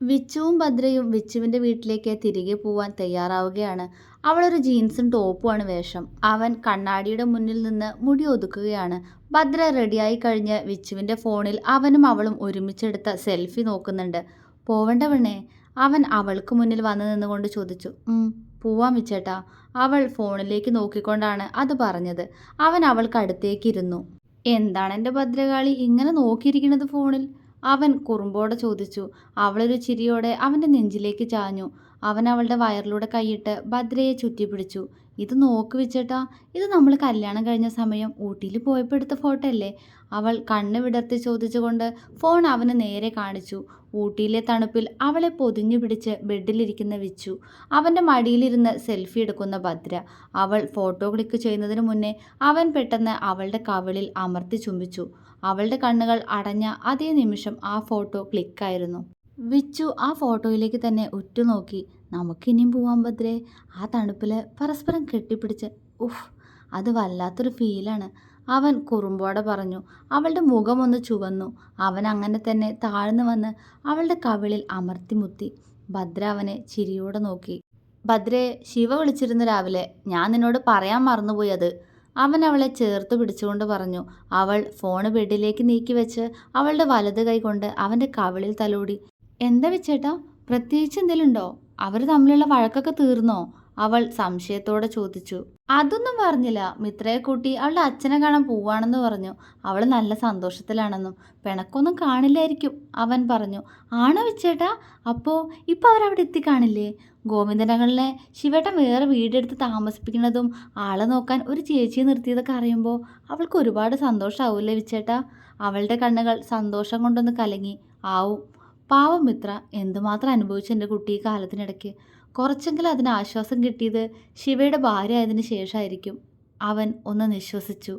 വിച്ചുവും ഭദ്രയും വിച്ചുവിന്റെ വീട്ടിലേക്ക് തിരികെ പോവാൻ തയ്യാറാവുകയാണ്. അവളൊരു ജീൻസും ടോപ്പുമാണ് വേഷം. അവൻ കണ്ണാടിയുടെ മുന്നിൽ നിന്ന് മുടി ഒതുക്കുകയാണ്. ഭദ്ര റെഡിയായി കഴിഞ്ഞ് വിച്ചുവിന്റെ ഫോണിൽ അവനും അവളും ഒരുമിച്ചെടുത്ത സെൽഫി നോക്കുന്നുണ്ട്. പോവണ്ട അവൻ അവൾക്ക് മുന്നിൽ വന്നു നിന്നുകൊണ്ട് ചോദിച്ചു. പോവാം വിച്ചേട്ടാ അവൾ ഫോണിലേക്ക് നോക്കിക്കൊണ്ടാണ് അത് പറഞ്ഞത്. അവൻ അവൾക്ക് അടുത്തേക്കിരുന്നു. എന്താണ് എന്റെ ഭദ്രകാളി ഇങ്ങനെ നോക്കിയിരിക്കുന്നത് ഫോണിൽ? അവൻ കുറുമ്പോടെ ചോദിച്ചു. അവളൊരു ചിരിയോടെ അവന്റെ നെഞ്ചിലേക്ക് ചാഞ്ഞു. അവൻ അവളുടെ വയറിലൂടെ കൈയിട്ട് ഭദ്രയെ ചുറ്റിപ്പിടിച്ചു. ഇത് നോക്ക് വെച്ചേട്ടാ ഇത് നമ്മൾ കല്യാണം കഴിഞ്ഞ സമയം ഊട്ടിയിൽ പോയപ്പോൾ എടുത്ത ഫോട്ടോ അല്ലേ? അവൾ കണ്ണ് വിടർത്തി ചോദിച്ചുകൊണ്ട് ഫോൺ അവന് നേരെ കാണിച്ചു. ഊട്ടിയിലെ തണുപ്പിൽ അവളെ പൊതിഞ്ഞു പിടിച്ച് ബെഡിലിരിക്കുന്ന വിച്ചു. അവന്റെ മടിയിലിരുന്ന് സെൽഫി എടുക്കുന്ന ഭദ്ര. അവൾ ഫോട്ടോ ക്ലിക്ക് ചെയ്യുന്നതിന് മുന്നേ അവൻ പെട്ടെന്ന് അവളുടെ കവിളിൽ അമർത്തി ചുംബിച്ചു. അവളുടെ കണ്ണുകൾ അടഞ്ഞ അതേ നിമിഷം ആ ഫോട്ടോ ക്ലിക്കായിരുന്നു. വിച്ചു ആ ഫോട്ടോയിലേക്ക് തന്നെ ഉറ്റുനോക്കി നമുക്കിനിയും പോവാൻ ഭദ്രേ. ആ തണുപ്പിൽ പരസ്പരം കെട്ടിപ്പിടിച്ച് ഉഫ് അത് വല്ലാത്തൊരു ഫീലാണ്. അവൻ കുറുമ്പോടെ പറഞ്ഞു അവളുടെ മുഖമൊന്ന് ചുവന്നു. അവൻ അങ്ങനെ തന്നെ താഴ്ന്നു വന്ന് അവളുടെ കവിളിൽ അമർത്തി മുത്തി ഭദ്ര അവനെ ചിരിയോടെ നോക്കി ഭദ്രയെ ശിവ വിളിച്ചിരുന്നു രാവിലെ. ഞാൻ നിന്നോട് പറയാൻ മറന്നുപോയി അത്. അവൻ അവളെ ചേർത്ത് പിടിച്ചുകൊണ്ട് പറഞ്ഞു അവൾ ഫോണ് ബെഡിലേക്ക് നീക്കി വെച്ച് അവളുടെ വലത് കൈ കൊണ്ട് അവന്റെ കവിളിൽ തലോടി. എന്താ വെച്ചേട്ടാ? പ്രത്യേകിച്ച് എന്തെങ്കിലും ഉണ്ടോ അവർ തമ്മിലുള്ള വഴക്കൊക്കെ തീർന്നോ? അവൾ സംശയത്തോടെ ചോദിച്ചു. അതൊന്നും പറഞ്ഞില്ല. മിത്രയെ കൂട്ടി അവളുടെ അച്ഛനെ കാണാൻ പോവാണെന്ന് പറഞ്ഞു. അവൾ നല്ല സന്തോഷത്തിലാണെന്നും പിണക്കൊന്നും കാണില്ലായിരിക്കും അവൻ പറഞ്ഞു. ആണോ വെച്ചേട്ടാ? അപ്പോൾ ഇപ്പോൾ അവരവിടെ എത്തിക്കാണില്ലേ ഗോവിന്ദനങ്ങളിലെ ശിവേട്ടൻ വേറെ വീടെടുത്ത് താമസിപ്പിക്കുന്നതും ആളെ നോക്കാൻ ഒരു ചേച്ചിയെ നിർത്തിയതൊക്കെ അറിയുമ്പോൾ അവൾക്ക് ഒരുപാട് സന്തോഷമാവൂല്ലേ വിച്ചേട്ടാ? അവളുടെ കണ്ണുകൾ സന്തോഷം കൊണ്ടൊന്ന് കലങ്ങി. ആവും. പാവം മിത്ര എന്തുമാത്രം അനുഭവിച്ചു എന്റെ കുട്ടി ഈ കാലത്തിനിടയ്ക്ക്. കുറച്ചെങ്കിലും അതിന് ആശ്വാസം കിട്ടിയത് ശിവയുടെ ഭാര്യ ആയതിനു ശേഷമായിരിക്കും അവൻ ഒന്ന് നിശ്വസിച്ചു.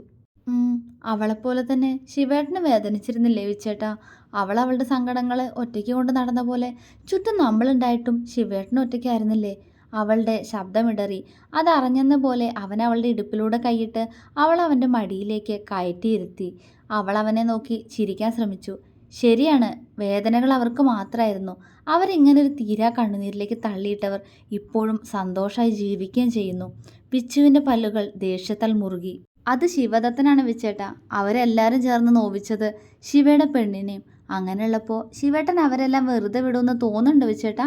അവളെപ്പോലെ തന്നെ ശിവേട്ടന് വേദനിച്ചിരുന്നില്ലേ വിച്ചേട്ടാ? അവൾ അവളുടെ സങ്കടങ്ങൾ ഒറ്റയ്ക്ക് കൊണ്ട് നടന്ന പോലെ ചുറ്റും നമ്മളുണ്ടായിട്ടും ശിവേട്ടൻ ഒറ്റയ്ക്കായിരുന്നില്ലേ? അവളുടെ ശബ്ദമിടറി അതറിഞ്ഞെന്ന പോലെ അവൻ അവളുടെ ഇടുപ്പിലൂടെ കൈയിട്ട് അവൾ അവന്റെ മടിയിലേക്ക് കയറ്റിയിരുത്തി. അവൾ അവനെ നോക്കി ചിരിക്കാൻ ശ്രമിച്ചു. ശരിയാണ് വേദനകൾ അവർക്ക് മാത്രമായിരുന്നു. അവരിങ്ങനൊരു തീരാ കണ്ണുനീരിലേക്ക് തള്ളിയിട്ടവർ ഇപ്പോഴും സന്തോഷമായി ജീവിക്കുകയും ചെയ്യുന്നു. പിച്ചുവിന്റെ പല്ലുകൾ ദേഷ്യത്താൽ മുറുകി. അത് ശിവദത്തനാണ് വെച്ചേട്ടാ. അവരെല്ലാവരും ചേർന്ന് നോവിച്ചത് ശിവയുടെ പെണ്ണിനെയും. അങ്ങനെയുള്ളപ്പോൾ ശിവേട്ടൻ അവരെല്ലാം വെറുതെ വിടുമെന്ന് തോന്നുന്നുണ്ട് വെച്ചേട്ടാ.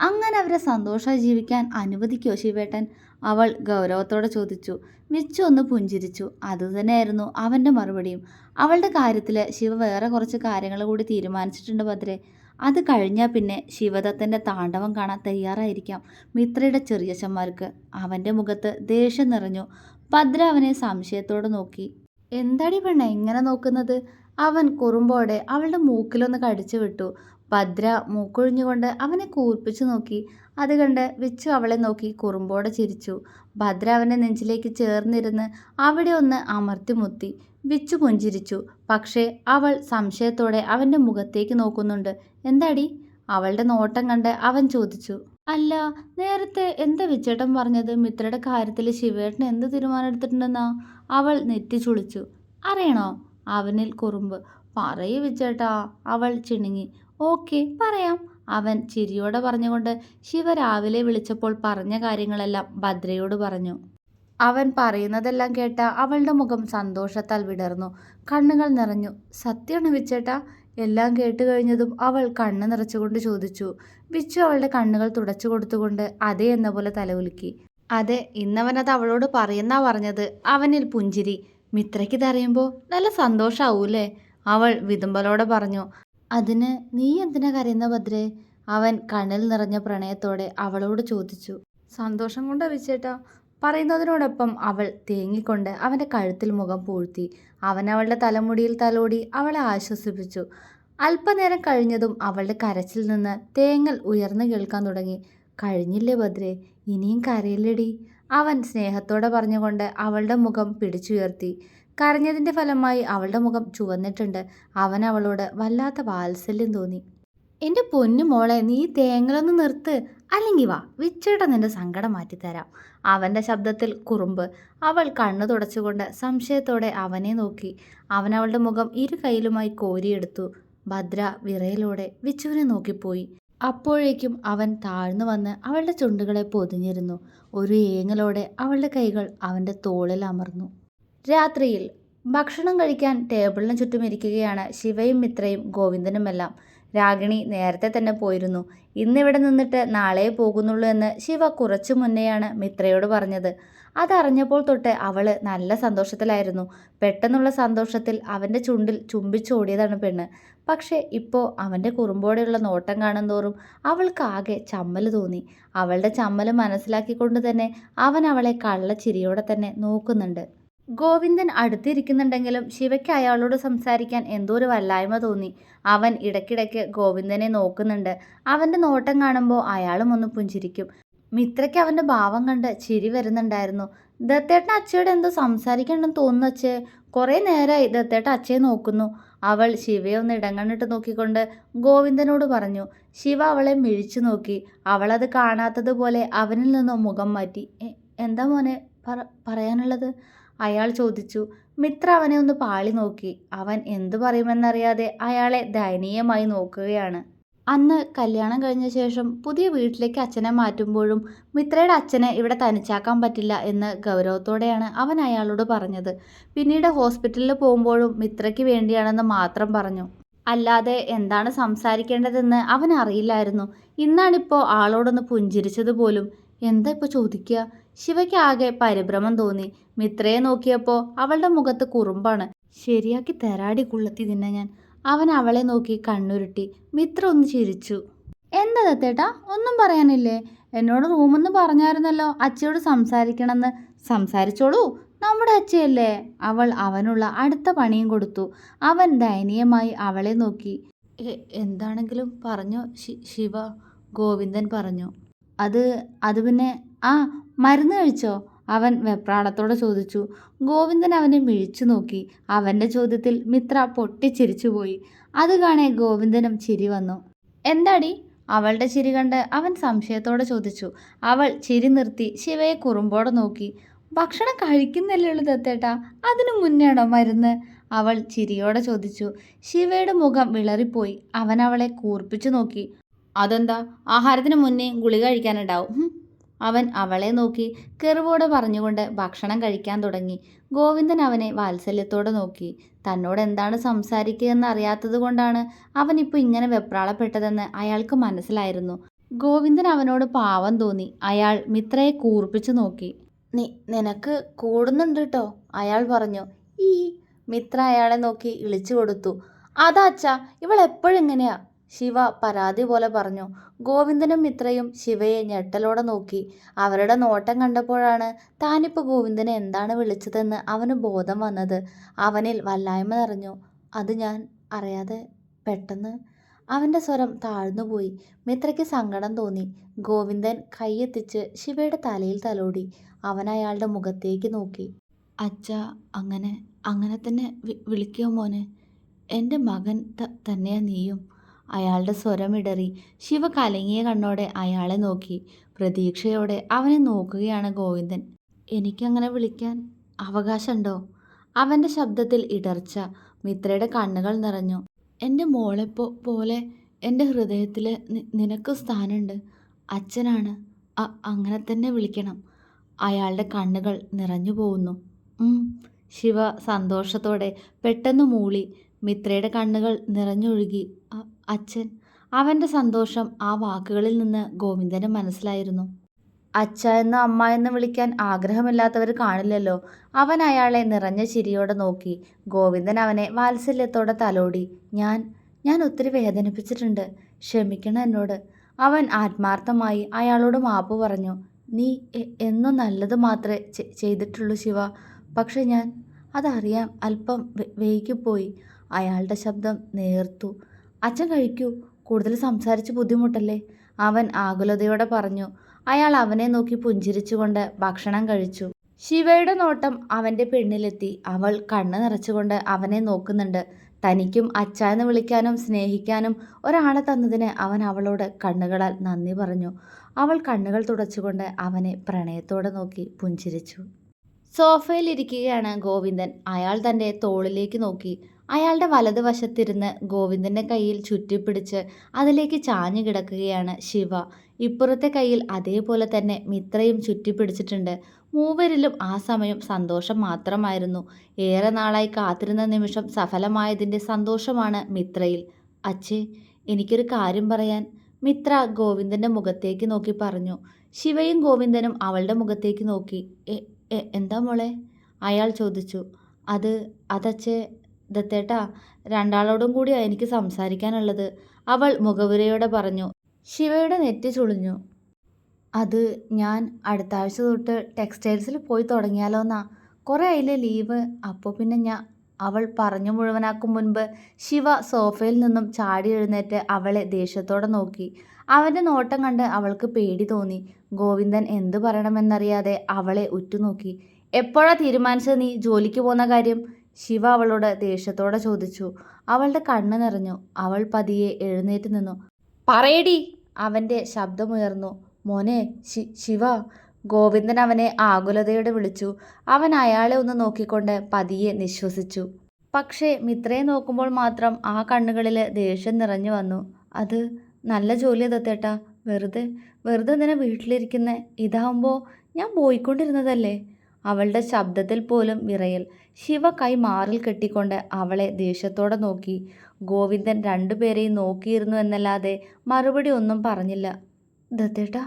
അങ്ങനെ അവരെ സന്തോഷമായി ജീവിക്കാൻ അനുവദിക്കോ ശിവേട്ടൻ? അവൾ ഗൗരവത്തോടെ ചോദിച്ചു. മിച്ചു ഒന്ന് പുഞ്ചിരിച്ചു. അതുതന്നെയായിരുന്നു അവന്റെ മറുപടിയും. അവളുടെ കാര്യത്തിൽ ശിവ വേറെ കുറച്ച് കാര്യങ്ങൾ കൂടി തീരുമാനിച്ചിട്ടുണ്ട് ഭദ്രേ. അത് കഴിഞ്ഞാൽ പിന്നെ ശിവദത്തന്റെ താണ്ഡവം കാണാൻ തയ്യാറായിരിക്കാം മിത്രയുടെ ചെറിയച്ചന്മാർക്ക് അവന്റെ മുഖത്ത് ദേഷ്യം നിറഞ്ഞു. ഭദ്ര അവനെ സംശയത്തോടെ നോക്കി. എന്താടി പെണ്ണ എങ്ങനെ നോക്കുന്നത്? അവൻ കുറുമ്പോടെ അവളുടെ മൂക്കിലൊന്ന് കടിച്ചു വിട്ടു. ഭദ്ര മൂക്കൊഴിഞ്ഞുകൊണ്ട് അവനെ കൂർപ്പിച്ചു നോക്കി. അത് കണ്ട് വിച്ചു അവളെ നോക്കി കുറുമ്പോടെ ചിരിച്ചു. ഭദ്ര അവന്റെ നെഞ്ചിലേക്ക് ചേർന്നിരുന്ന് അവിടെ ഒന്ന് അമർത്തി മുത്തി. വിച്ചു പുഞ്ചിരിച്ചു. പക്ഷേ അവൾ സംശയത്തോടെ അവന്റെ മുഖത്തേക്ക് നോക്കുന്നുണ്ട്. എന്താടി? അവളുടെ നോട്ടം കണ്ട് അവൻ ചോദിച്ചു. അല്ല നേരത്തെ എന്താ വിച്ചേട്ടൻ പറഞ്ഞത്? മിത്രയുടെ കാര്യത്തിൽ ശിവേട്ടൻ എന്ത് തീരുമാനം എടുത്തിട്ടുണ്ടെന്നാ അവൾ നെറ്റി ചുളിച്ചു. അറിയണോ? അവനിൽ കുറുമ്പ്. പറയൂ വിച്ചേട്ടാ അവൾ ചിണുങ്ങി. ഓക്കെ പറയാം. അവൻ ചിരിയോടെ പറഞ്ഞുകൊണ്ട് ശിവ രാവിലെ വിളിച്ചപ്പോൾ പറഞ്ഞ കാര്യങ്ങളെല്ലാം ഭദ്രയോട് പറഞ്ഞു. അവൻ പറയുന്നതെല്ലാം കേട്ട അവളുടെ മുഖം സന്തോഷത്താൽ വിടർന്നു. കണ്ണുകൾ നിറഞ്ഞു. സത്യമാണ് വിച്ചേട്ടാ എല്ലാം കേട്ട് കഴിഞ്ഞതും അവൾ കണ്ണ് നിറച്ചുകൊണ്ട് ചോദിച്ചു ബിച്ചു അവളുടെ കണ്ണുകൾ തുടച്ചു കൊടുത്തുകൊണ്ട് അതേ എന്ന പോലെ തലകുലുക്കി അതെ ഇന്നവനത് അവളോട് പറയുന്നാ പറഞ്ഞത്. അവനിൽ പുഞ്ചിരി. മിത്രയ്ക്ക് ഇതറിയുമ്പോൾ നല്ല സന്തോഷാവൂലേ അവൾ വിതുമ്പലോടെ പറഞ്ഞു അതിന് നീ എന്തിനാ കരയുന്ന ഭദ്രേ? അവൻ കണ്ണിൽ നിറഞ്ഞ പ്രണയത്തോടെ അവളോട് ചോദിച്ചു സന്തോഷം കൊണ്ടാ വിച്ചേട്ടാ. പറയുന്നതിനോടൊപ്പം അവൾ തേങ്ങിക്കൊണ്ട് അവന്റെ കഴുത്തിൽ മുഖം പൂഴ്ത്തി. അവൻ അവളുടെ തലമുടിയിൽ തലോടി അവളെ ആശ്വസിപ്പിച്ചു. അല്പനേരം കഴിഞ്ഞതും അവളുടെ കരച്ചിൽ നിന്ന് തേങ്ങൽ ഉയർന്നു കേൾക്കാൻ തുടങ്ങി. കഴിഞ്ഞില്ലേ ബദ്രേ ഇനിയും കരയില്ലടി അവൻ സ്നേഹത്തോടെ പറഞ്ഞുകൊണ്ട് അവളുടെ മുഖം പിടിച്ചുയർത്തി. കരഞ്ഞതിന്റെ ഫലമായി അവളുടെ മുഖം ചുവന്നിട്ടുണ്ട്. അവൻ അവളോട് വല്ലാത്ത വാത്സല്യം തോന്നി. എന്റെ പൊന്നു മോളെ നീ തേങ്ങലൊന്ന് നിർത്ത്. അല്ലെങ്കിൽ വാ വിച്ചേട്ട നിന്റെ സങ്കടം മാറ്റിത്തരാം. അവന്റെ ശബ്ദത്തിൽ കുറുമ്പ്. അവൾ കണ്ണു തുടച്ചുകൊണ്ട് സംശയത്തോടെ അവനെ നോക്കി. അവൻ അവളുടെ മുഖം ഇരു കൈയിലുമായി കോരിയെടുത്തു. ഭദ്ര വിറയിലൂടെ വിച്ചുവിനെ നോക്കിപ്പോയി. അപ്പോഴേക്കും അവൻ താഴ്ന്നു വന്ന് അവളുടെ ചുണ്ടുകളെ പൊതിഞ്ഞിരുന്നു. ഒരു ഏങ്ങലോടെ അവളുടെ കൈകൾ അവന്റെ തോളിൽ അമർന്നു. രാത്രിയിൽ ഭക്ഷണം കഴിക്കാൻ ടേബിളിന് ചുറ്റും ഇരിക്കുകയാണ് ശിവയും മിത്രയും ഗോവിന്ദനുമെല്ലാം. രാഗിണി നേരത്തെ തന്നെ പോയിരുന്നു. ഇന്നിവിടെ നിന്നിട്ട് നാളെ പോകുന്നുള്ളൂ എന്ന് ശിവ കുറച്ചു മുന്നെയാണ് മിത്രയോട് പറഞ്ഞത്. അതറിഞ്ഞപ്പോൾ തൊട്ട് അവൾ നല്ല സന്തോഷത്തിലായിരുന്നു. പെട്ടെന്നുള്ള സന്തോഷത്തിൽ അവന്റെ ചുണ്ടിൽ ചുംബിച്ചോടിയതാണ് പെണ്ണ്. പക്ഷേ ഇപ്പോൾ അവന്റെ കുറുമ്പോടെയുള്ള നോട്ടം കാണുന്തോറും അവൾക്കാകെ ചമ്മൽ തോന്നി. അവളുടെ ചമ്മൽ മനസ്സിലാക്കിക്കൊണ്ട് തന്നെ അവൻ അവളെ കള്ളച്ചിരിയോടെ തന്നെ നോക്കുന്നുണ്ട്. ഗോവിന്ദൻ അടുത്തിരിക്കുന്നുണ്ടെങ്കിലും ശിവയ്ക്ക് അയാളോട് സംസാരിക്കാൻ എന്തോ ഒരു വല്ലായ്മ തോന്നി. അവൻ ഇടയ്ക്കിടയ്ക്ക് ഗോവിന്ദനെ നോക്കുന്നുണ്ട്. അവന്റെ നോട്ടം കാണുമ്പോൾ അയാളും ഒന്ന് പുഞ്ചിരിക്കും. മിത്രയ്ക്ക് അവന്റെ ഭാവം കണ്ട് ചിരി വരുന്നുണ്ടായിരുന്നു. ദത്തേട്ടൻ അച്ഛയോട് എന്തോ സംസാരിക്കണമെന്ന് തോന്നുന്നു അച്ഛേ. കുറേ നേരമായി ദത്തേട്ട അച്ഛയെ നോക്കുന്നു. അവൾ ശിവയെ ഒന്ന് ഇടങ്ങണ്ണിട്ട് നോക്കിക്കൊണ്ട് ഗോവിന്ദനോട് പറഞ്ഞു ശിവ അവളെ മിഴിച്ചു നോക്കി. അവളത് കാണാത്തതുപോലെ അവനിൽ നിന്നും മുഖം മാറ്റി. എന്താ മോനെ പറ പറയാനുള്ളത്? അയാൾ ചോദിച്ചു മിത്ര അവനെ ഒന്ന് പാളി നോക്കി. അവൻ എന്തു പറയുമെന്നറിയാതെ അയാളെ ദയനീയമായി നോക്കുകയാണ്. അന്ന് കല്യാണം കഴിഞ്ഞ ശേഷം പുതിയ വീട്ടിലേക്ക് അച്ഛനെ മാറ്റുമ്പോഴും മിത്രയുടെ അച്ഛനെ ഇവിടെ തനിച്ചാക്കാൻ പറ്റില്ല എന്ന് ഗൗരവത്തോടെയാണ് അവൻ അയാളോട് പറഞ്ഞത്. പിന്നീട് ഹോസ്പിറ്റലിൽ പോകുമ്പോഴും മിത്രയ്ക്ക് വേണ്ടിയാണെന്ന് മാത്രം പറഞ്ഞു. അല്ലാതെ എന്താണ് സംസാരിക്കേണ്ടതെന്ന് അവൻ അറിയില്ലായിരുന്നു. ഇന്നാണിപ്പോൾ ആളോടൊന്ന് പുഞ്ചിരിച്ചത് പോലും എന്താ ഇപ്പോൾ ചോദിക്കുക? ശിവയ്ക്ക് ആകെ പരിഭ്രമം തോന്നി. മിത്രയെ നോക്കിയപ്പോൾ അവളുടെ മുഖത്ത് കുറുമ്പാണ്. ശരിയാക്കി തെരാടി കുള്ളത്തി തിന്ന ഞാൻ. അവൻ അവളെ നോക്കി കണ്ണുരുട്ടി. മിത്ര ഒന്ന് ചിരിച്ചു. എന്താ ദത്തേട്ടാ? ഒന്നും പറയാനില്ലേ? എന്നോട് റൂമെന്ന് പറഞ്ഞായിരുന്നല്ലോ അച്ഛയോട് സംസാരിക്കണമെന്ന്. സംസാരിച്ചോളൂ. നമ്മുടെ അച്ഛയല്ലേ? അവൾ അവനുള്ള അടുത്ത പണിയും കൊടുത്തു. അവൻ ദയനീയമായി അവളെ നോക്കി. "എ- എന്താണെങ്കിലും പറഞ്ഞോ ശിവ. ഗോവിന്ദൻ പറഞ്ഞു. അത് അത് പിന്നെ ആ മരുന്ന് കഴിച്ചോ? അവൻ വെപ്രാണത്തോടെ ചോദിച്ചു. ഗോവിന്ദൻ അവനെ മിഴിച്ചു നോക്കി. അവന്റെ ചോദ്യത്തിൽ മിത്ര പൊട്ടിച്ചിരിച്ചുപോയി. അത് കാണെ ഗോവിന്ദനും ചിരി വന്നു. എന്താടി? അവളുടെ ചിരി കണ്ട് അവൻ സംശയത്തോടെ ചോദിച്ചു. അവൾ ചിരി നിർത്തി ശിവയെ കുറുമ്പോടെ നോക്കി. ഭക്ഷണം കഴിക്കുന്നല്ലേ ഉള്ളൂ ദത്തേട്ടാ? അതിനു മുന്നേണോ മരുന്ന്? അവൾ ചിരിയോടെ ചോദിച്ചു. ശിവയുടെ മുഖം വിളറിപ്പോയി. അവൻ അവളെ കൂർപ്പിച്ചു നോക്കി. അതെന്താ? ആഹാരത്തിന് മുന്നേ ഗുളിക കഴിക്കാനുണ്ടാവും. അവൻ അവളെ നോക്കി കെറിവോടെ പറഞ്ഞുകൊണ്ട് ഭക്ഷണം കഴിക്കാൻ തുടങ്ങി. ഗോവിന്ദൻ അവനെ വാത്സല്യത്തോടെ നോക്കി. തന്നോട് എന്താണ് സംസാരിക്കുകയെന്ന് അറിയാത്തത് കൊണ്ടാണ് അവൻ ഇപ്പോൾ ഇങ്ങനെ വെപ്രാളപ്പെട്ടതെന്ന് അയാൾക്ക് മനസ്സിലായിരുന്നു. ഗോവിന്ദൻ അവനോട് പാവം തോന്നി. അയാൾ മിത്രയെ കൂർപ്പിച്ചു നോക്കി. നീ നിനക്ക് കൂടുന്നുണ്ട് കേട്ടോ അയാൾ പറഞ്ഞു. ഈ മിത്ര അയാളെ നോക്കി ഇളിച്ചു കൊടുത്തു. അതാ അച്ഛാ ഇവൾ എപ്പോഴും ഇങ്ങനെയാ ശിവ പരാതി പോലെ പറഞ്ഞു. ഗോവിന്ദനും മിത്രയും ശിവയെ ഞെട്ടലോടെ നോക്കി. അവരുടെ നോട്ടം കണ്ടപ്പോഴാണ് താനിപ്പോൾ ഗോവിന്ദനെ എന്താണ് വിളിച്ചതെന്ന് അവന് ബോധം വന്നത്. അവനിൽ വല്ലായ്മ നിറഞ്ഞു. അത് ഞാൻ അറിയാതെ പെട്ടെന്ന് അവന്റെ സ്വരം താഴ്ന്നുപോയി മിത്രയ്ക്ക് സങ്കടം തോന്നി. ഗോവിന്ദൻ കൈയെത്തിച്ച് ശിവയുടെ തലയിൽ തലോടി. അവൻ അയാളുടെ മുഖത്തേക്ക് നോക്കി. അച്ഛ അങ്ങനെ അങ്ങനെ തന്നെ വിളിക്കുമോനെ വിളിക്കോ മോനെ. എന്റെ മകൻ തന്നെയാ നീയും. അയാളുടെ സ്വരമിടറി ശിവ കലങ്ങിയ കണ്ണോടെ അയാളെ നോക്കി. പ്രതീക്ഷയോടെ അവനെ നോക്കുകയാണ് ഗോവിന്ദൻ. എനിക്കങ്ങനെ വിളിക്കാൻ അവകാശമുണ്ടോ? അവന്റെ ശബ്ദത്തിൽ ഇടർച്ച. മിത്രയുടെ കണ്ണുകൾ നിറഞ്ഞു. എന്റെ മോളെപ്പോ പോലെ എന്റെ ഹൃദയത്തിൽ നിനക്ക് സ്ഥാനമുണ്ട്. അച്ഛനാണ്. അങ്ങനെ തന്നെ വിളിക്കണം. അയാളുടെ കണ്ണുകൾ നിറഞ്ഞു പോകുന്നു. ശിവ സന്തോഷത്തോടെ പെട്ടെന്ന് മൂളി. മിത്രയുടെ കണ്ണുകൾ നിറഞ്ഞൊഴുകി. "അ- അച്ഛൻ. അവന്റെ സന്തോഷം ആ വാക്കുകളിൽ നിന്ന് ഗോവിന്ദന് മനസ്സിലായിരുന്നു. അച്ഛ എന്ന് അമ്മ എന്ന് വിളിക്കാൻ ആഗ്രഹമില്ലാത്തവർ കാണില്ലല്ലോ. അവൻ അയാളെ നിറഞ്ഞ ചിരിയോടെ നോക്കി. ഗോവിന്ദൻ അവനെ വാത്സല്യത്തോടെ തലോടി. ഞാൻ ഞാൻ ഒത്തിരി വേദനിപ്പിച്ചിട്ടുണ്ട്. ക്ഷമിക്കണം എന്നോട് അവൻ ആത്മാർത്ഥമായി അയാളോട് മാപ്പ് പറഞ്ഞു. നീ എന്നും നല്ലത് മാത്രമേ ചെയ്തിട്ടുള്ളൂ ശിവ. പക്ഷെ ഞാൻ അതറിയാം അല്പം വൈകിപ്പോയി അയാളുടെ ശബ്ദം നേർത്തു. അച്ഛൻ കഴിക്കൂ. കൂടുതൽ സംസാരിച്ച് ബുദ്ധിമുട്ടല്ലേ? അവൻ ആകുലതയോടെ പറഞ്ഞു. അയാൾ അവനെ നോക്കി പുഞ്ചിരിച്ചുകൊണ്ട് ഭക്ഷണം കഴിച്ചു. ശിവയുടെ നോട്ടം അവന്റെ പെണ്ണിലെത്തി. അവൾ കണ്ണ് നിറച്ചുകൊണ്ട് അവനെ നോക്കുന്നുണ്ട്. തനിക്കും അച്ഛ വിളിക്കാനും സ്നേഹിക്കാനും ഒരാളെ തന്നതിന് അവൻ അവളോട് കണ്ണുകളാൽ നന്ദി പറഞ്ഞു. അവൾ കണ്ണുകൾ തുടച്ചുകൊണ്ട് അവനെ പ്രണയത്തോടെ നോക്കി പുഞ്ചിരിച്ചു. സോഫയിൽ ഇരിക്കുകയാണ് ഗോവിന്ദൻ. അയാൾ തന്റെ തോളിലേക്ക് നോക്കി. അയാളുടെ വലതുവശത്തിരുന്ന് ഗോവിന്ദന്റെ കയ്യിൽ ചുറ്റിപ്പിടിച്ച് അതിലേക്ക് ചാഞ്ഞു കിടക്കുകയാണ് ശിവ. ഇപ്പുറത്തെ കയ്യിൽ അതേപോലെ തന്നെ മിത്രയും ചുറ്റിപ്പിടിച്ചിട്ടുണ്ട്. മൂവരിലും ആ സമയം സന്തോഷം മാത്രമായിരുന്നു. ഏറെ നാളായി കാത്തിരുന്ന നിമിഷം സഫലമായതിന്റെ സന്തോഷമാണ് മിത്രയിൽ. അച്ഛേ എനിക്കൊരു കാര്യം പറയാൻ. മിത്ര ഗോവിന്ദന്റെ മുഖത്തേക്ക് നോക്കി പറഞ്ഞു. ശിവയും ഗോവിന്ദനും അവളുടെ മുഖത്തേക്ക് നോക്കി. "എ എ- എന്താ മോളെ? അയാൾ ചോദിച്ചു. അത് അതച്ചേ ദത്തേട്ടാ രണ്ടാളോടും കൂടിയാ എനിക്ക് സംസാരിക്കാനുള്ളത്. അവൾ മുഖവുരയോടെ പറഞ്ഞു ശിവയുടെ നെറ്റി ചുളിഞ്ഞു. അത് ഞാൻ അടുത്ത ആഴ്ച തൊട്ട് ടെക്സ്റ്റൈൽസിൽ പോയി തുടങ്ങിയാലോന്നാ. കുറേ ആയില്ലേ ലീവ്. അപ്പോൾ പിന്നെ ഞാൻ അവൾ പറഞ്ഞു മുഴുവനാക്കും മുൻപ് ശിവ സോഫയിൽ നിന്നും ചാടി എഴുന്നേറ്റ് അവളെ ദേഷ്യത്തോടെ നോക്കി. അവന്റെ നോട്ടം കണ്ട് അവൾക്ക് പേടി തോന്നി. ഗോവിന്ദൻ എന്തു പറയണമെന്നറിയാതെ അവളെ ഉറ്റുനോക്കി. എപ്പോഴാ തീരുമാനിച്ചത് നീ ജോലിക്ക് പോകുന്ന കാര്യം? ശിവ അവളോട് ദേഷ്യത്തോടെ ചോദിച്ചു. അവളുടെ കണ്ണ് നിറഞ്ഞു. അവൾ പതിയെ എഴുന്നേറ്റ് നിന്നു. പറയടി അവന്റെ ശബ്ദമുയർന്നു. മോനെ ശി ശിവ. ഗോവിന്ദൻ അവനെ ആകുലതയോടെ വിളിച്ചു. അവൻ അയാളെ ഒന്ന് നോക്കിക്കൊണ്ട് പതിയെ നിശ്വസിച്ചു. പക്ഷേ മിത്രയെ നോക്കുമ്പോൾ മാത്രം ആ കണ്ണുകളിൽ ദേഷ്യം നിറഞ്ഞു വന്നു. അത് നല്ല ജോലി ദത്തേട്ടാ. വെറുതെ വെറുതെ എന്തിനാ വീട്ടിലിരിക്കുന്നേ? ഇതാവുമ്പോൾ ഞാൻ പോയിക്കൊണ്ടിരുന്നതല്ലേ? അവളുടെ ശബ്ദത്തിൽ പോലും വിറയൽ. ശിവ കൈ മാറിൽ കെട്ടിക്കൊണ്ട് അവളെ ദേഷ്യത്തോടെ നോക്കി. ഗോവിന്ദൻ രണ്ടുപേരെയും നോക്കിയിരുന്നു എന്നല്ലാതെ മറുപടി ഒന്നും പറഞ്ഞില്ല. ദത്തേട്ടാ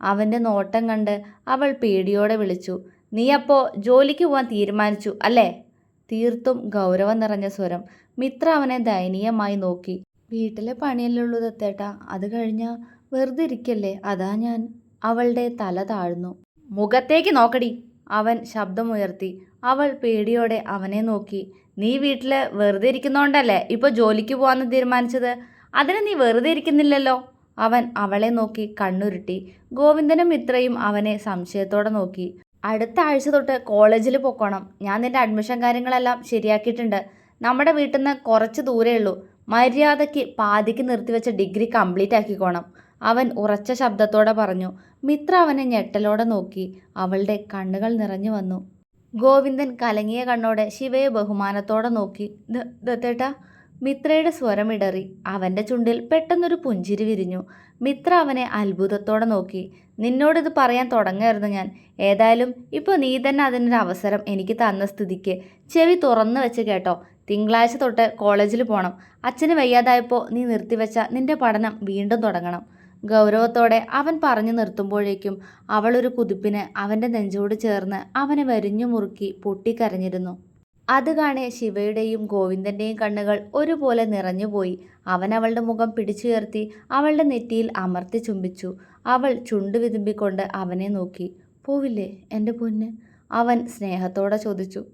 അവന്റെ നോട്ടം കണ്ട് അവൾ പേടിയോടെ വിളിച്ചു. നീ അപ്പോൾ ജോലിക്ക് പോകാൻ തീരുമാനിച്ചു അല്ലേ? തീർത്തും ഗൗരവം നിറഞ്ഞ സ്വരം. മിത്ര അവനെ ദയനീയമായി നോക്കി. വീട്ടിലെ പണിയല്ലേ ഉള്ളൂ അത് കഴിഞ്ഞാൽ വെറുതെ ഇരിക്കല്ലേ അതാ ഞാൻ. അവളുടെ തല താഴ്ന്നു. മുഖത്തേക്ക് നോക്കടി അവൻ ശബ്ദമുയർത്തി. അവൾ പേടിയോടെ അവനെ നോക്കി. നീ വീട്ടിൽ വെറുതെ ഇരിക്കുന്നോണ്ടല്ലേ ഇപ്പോൾ ജോലിക്ക് പോകാമെന്ന് തീരുമാനിച്ചത്? അതിന് നീ വെറുതെ ഇരിക്കുന്നില്ലല്ലോ? അവൻ അവളെ നോക്കി കണ്ണുരുട്ടി. ഗോവിന്ദനും മിത്രയും അവനെ സംശയത്തോടെ നോക്കി. അടുത്ത ആഴ്ച തൊട്ട് കോളേജിൽ പൊക്കോണം. ഞാൻ നിന്റെ അഡ്മിഷൻ കാര്യങ്ങളെല്ലാം ശരിയാക്കിയിട്ടുണ്ട്. നമ്മുടെ വീട്ടിൽ നിന്ന് കുറച്ച് ദൂരേ ഉള്ളൂ. മര്യാദയ്ക്ക് പാതിക്ക് നിർത്തിവെച്ച ഡിഗ്രി കംപ്ലീറ്റ് ആക്കിക്കോണം. അവൻ ഉറച്ച ശബ്ദത്തോടെ പറഞ്ഞു മിത്ര അവനെ ഞെട്ടലോടെ നോക്കി. അവളുടെ കണ്ണുകൾ നിറഞ്ഞു വന്നു. ഗോവിന്ദൻ കലങ്ങിയ കണ്ണോടെ ശിവയെ ബഹുമാനത്തോടെ നോക്കി. ദത്തേട്ട മിത്രയുടെ സ്വരമിടറി അവന്റെ ചുണ്ടിൽ പെട്ടെന്നൊരു പുഞ്ചിരി വിരിഞ്ഞു. മിത്ര അവനെ അത്ഭുതത്തോടെ നോക്കി. നിന്നോടിത് പറയാൻ തുടങ്ങായിരുന്നു ഞാൻ. ഏതായാലും ഇപ്പോൾ നീ തന്നെ അതിനൊരു അവസരം എനിക്ക് തന്ന സ്ഥിതിക്ക്. ചെവി തുറന്നു വെച്ച് കേട്ടോ. തിങ്കളാഴ്ച തൊട്ട് കോളേജിൽ പോകണം അച്ഛന് വയ്യാതായപ്പോൾ നീ നിർത്തിവെച്ച നിന്റെ പഠനം വീണ്ടും തുടങ്ങണം. ഗൗരവത്തോടെ അവൻ പറഞ്ഞു നിർത്തുമ്പോഴേക്കും അവളൊരു കുതിപ്പിന് അവന്റെ നെഞ്ചോട് ചേർന്ന് അവനെ വരിഞ്ഞു മുറുക്കി പൊട്ടിക്കരഞ്ഞിരുന്നു. അത് കാണെ ശിവയുടെയും ഗോവിന്ദന്റെയും കണ്ണുകൾ ഒരുപോലെ നിറഞ്ഞുപോയി അവൻ അവളുടെ മുഖം പിടിച്ചുയർത്തി അവളുടെ നെറ്റിയിൽ അമർത്തി ചുംബിച്ചു. അവൾ ചുണ്ടു വിതുമ്പിക്കൊണ്ട് അവനെ നോക്കി. പോവില്ലേ എന്റെ പൊന്ന്? അവൻ സ്നേഹത്തോടെ ചോദിച്ചു.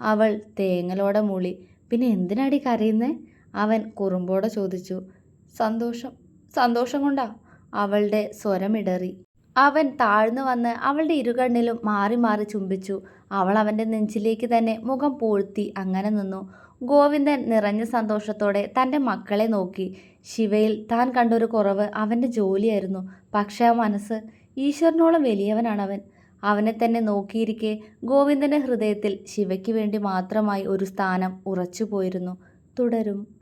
അവൾ തേങ്ങലോടെ മൂളി. പിന്നെ എന്തിനാടി കരയുന്നേ? അവൻ കുറുമ്പോടെ ചോദിച്ചു. സന്തോഷം. സന്തോഷം കൊണ്ടാ അവളുടെ സ്വരമിടറി അവൻ താഴ്ന്നു വന്ന് അവളുടെ ഇരുകണ്ണിലും മാറി മാറി ചുംബിച്ചു. അവൾ അവന്റെ നെഞ്ചിലേക്ക് തന്നെ മുഖം പൂഴ്ത്തി അങ്ങനെ നിന്നു. ഗോവിന്ദൻ നിറഞ്ഞ സന്തോഷത്തോടെ തന്റെ മക്കളെ നോക്കി. ശിവയിൽ താൻ കണ്ടൊരു കുറവ് അവന്റെ ജോലിയായിരുന്നു. പക്ഷേ ആ മനസ്സ് ഈശ്വരനോളം വലിയവനാണവൻ. അവനെ തന്നെ നോക്കിയിരിക്കെ ഗോവിന്ദന്റെ ഹൃദയത്തിൽ ശിവയ്ക്ക് വേണ്ടി മാത്രമായി ഒരു സ്ഥാനം ഉറച്ചുപോയിരുന്നു. തുടരും.